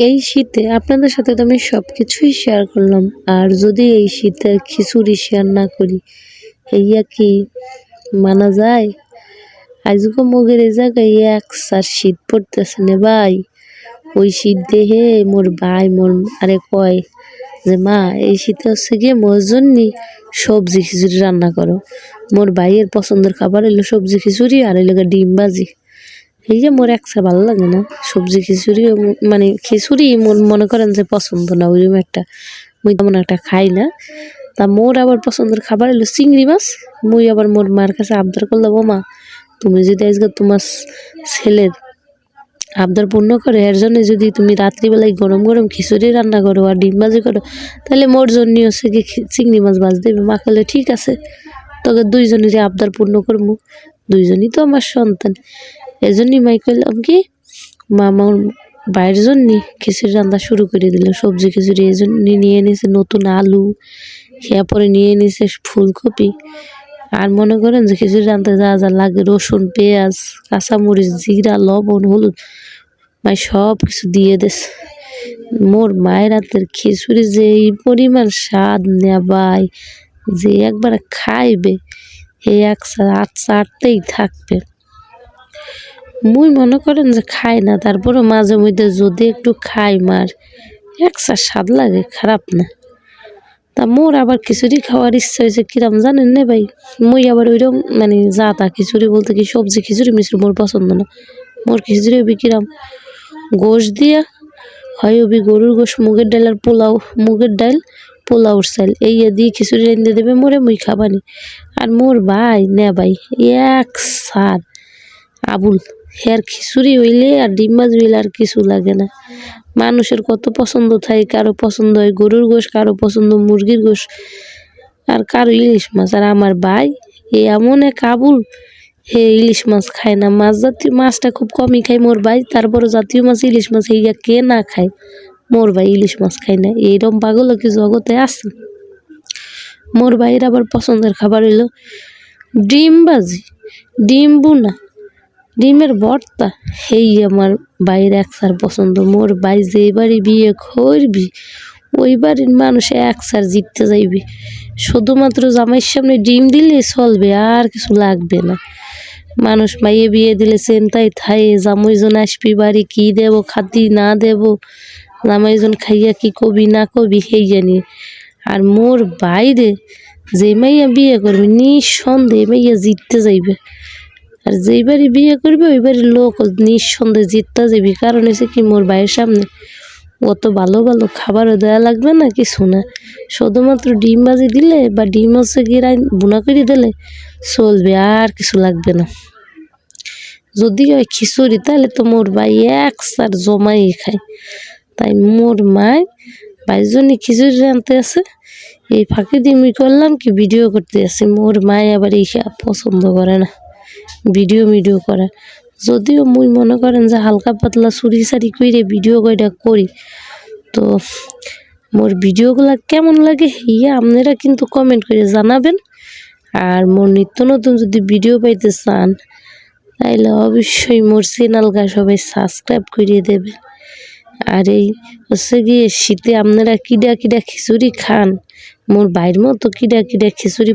এই শীতে আপনাদের সাথে তো আমি সব কিছুই শেয়ার করলাম। আর যদি এই শীতে খিচুড়ি শেয়ার না করি হইয়া কি মানা যায়? আজকে মগের এই জায়গায় এক সার শীত পড়তেছে না ভাই। ওই শীত দেহে মোর ভাই, মোর আরে কয় যে, মা, এই শীতে হচ্ছে গিয়ে মোর জন্যে সবজি খিচুড়ি রান্না করো। মোর ভাইয়ের পছন্দের খাবার হইল সবজি খিচুড়ি আর হইল ডিম ভাজি। এই যে মোর একসা ভালো লাগে না, সবজি খিচুড়িও মানে খিচুড়ি মনে করেন যে পছন্দ না ওইরকম একটা মুই তেমন একটা খাই না। তা মোর আবার পছন্দের খাবার হলো চিংড়ি মাছ, মুই আবার মোর মার কাছে আবদার করলাম ও মা তুমি যদি আজকে তোমার ছেলের আবদার পূর্ণ করে, এর জন্য যদি তুমি রাত্রিবেলায় গরম গরম খিচুড়ি রান্না করো আর ডিম ভাজি করো, তাহলে মোর জন্য হচ্ছে কি চিংড়ি মাছ ভাজ দেবে। মা কলে ঠিক আছে, তোকে দুইজনেরই আবদার পূর্ণ করব দুইজনই তো আমার সন্তান। এজন্যই মাই করলাম কি মা আমার বাইরের জন্যে খিচুড়ি রান্না শুরু করে দিল সবজি খিচুড়ি এই নিয়ে নিয়েছে নতুন আলু খেয়া পরে নিয়ে নিয়েছে ফুলকপি। আর মনে করেন যে খিচুড়ি রান্নাতে যা যা লাগে, রসুন, পেঁয়াজ, কাঁচামরিচ, জিরা, লবণ, হলুদ, মাই সব কিছু দিয়ে দিস মোর মায়ের হাতের খিচুড়ি যে এই পরিমাণ স্বাদ নেবাই, যে একবার খাইবে। এই এক আট চারটেই থাকবে। মুই মনে করেন যে খাই না তারপরে মাঝে মধ্যে যদি একটু খাই মার একসা স্বাদ লাগে, খারাপ না। তা মোর আবার খিচুড়ি খাওয়ার ইচ্ছা হয়েছে, কিরাম জানেন না ভাই? মুই আবার ওইরকম মানে যা তা খিচুড়ি বলতে কি সবজি খিচুড়ি মিশ্রি মোর পছন্দ না। মোর খিচুড়ি হবি কিরাম? গোশ দিয়া, হয় হবি গরুর গোশ, মুগের ডাল আর পোলাও, মুগের ডাল পোলাওর চাল এই দিয়ে খিচুড়ি রেঁধে দেবে মোরে মুই খাবানি আর মোর ভাই, নে ভাই, এক সার আবুল। হের খিচুড়ি হইলে আর ডিম ভাজি হইলে আর কিছু লাগে না। মানুষের কত পছন্দ থাকে, কারও পছন্দ হয় গরুর গোশ, কারও পছন্দ মুরগির গোশ। আর কারও ইলিশ মাছ। আর আমার ভাই, এ এমন এক আবুল, হে ইলিশ মাছ খায় না। মাছ জাতীয় মাছটা খুব কমই খায় মোর ভাই তারপরে জাতীয় মাছ ইলিশ মাছ এইয়া কে না খায়। মোর ভাই ইলিশ মাছ খাই না এইরকম পাগল কি জগতে আছে। মোর ভাইয়ের আবার পছন্দের খাবার হইল ডিম ভাজি, ডিম বুনা ডিমের ভর্তা। সেই আমার বাইরে একসার পছন্দ, মোর বাই যে বাড়ি বিয়ে করবি ওই বাড়ির মানুষ একসার জিততে যাইবে। শুধুমাত্র জামাইয়ের সামনে ডিম দিলে চলবে, আর কিছু লাগবে না। মানুষ মাইয়ে বিয়ে দিলে চিন্তাই থাই জামাইজন আসবি বাড়ি কি দেব, খাতি না দেব জামাইজন খাইয়া কি কবি না কবি, সেই জানি। আর মোর বাইরে যে মাইয়া বিয়ে করবে, নিঃসন্দেহে মাইয়া জিততে যাইবে। আর যেই বাড়ি বিয়ে করবে, ওই বাড়ির লোক নিঃসন্দেহে জিততে যাবি কারণ হচ্ছে কি, মোর ভাইয়ের সামনে অত ভালো ভালো খাবারও দেওয়া লাগবে না, কিছু না। শুধুমাত্র ডিম ভাজি দিলে বা ডিম হচ্ছে গিয়ে বুনা করে দিলে চলবে, আর কিছু লাগবে না। যদি হয় খিচুড়ি, তাহলে তো মোর ভাই এক সার জমাই খায়। তাই মোর মায় বাইজনই খিচুড়ি রানতে আছে। এই ফাঁকে দিয়ে আমি করলাম কি ভিডিও করতে আসি মোর মায় আবার এই পছন্দ করে না। ভিডিও মিডিও করা। যদিও মুই মনে করেন যে হালকা পাতলা চুরি সারি কইরে ভিডিও কইটা করি। তো মোর ভিডিওগুলো কেমন লাগে ইয়া আপনারা কিন্তু কমেন্ট করে জানাবেন। আর মোর নিত্য নতুন যদি ভিডিও পাইতে চান, তাইলে অবশ্যই মোর চ্যানেলটা সবাই সাবস্ক্রাইব করিয়ে দেবেন। আর এই হচ্ছে গিয়ে শীতে আপনারা কিডা কিডা খিচুড়ি খান, মোর বাইর মতো কিডা কিডা খিচুড়ি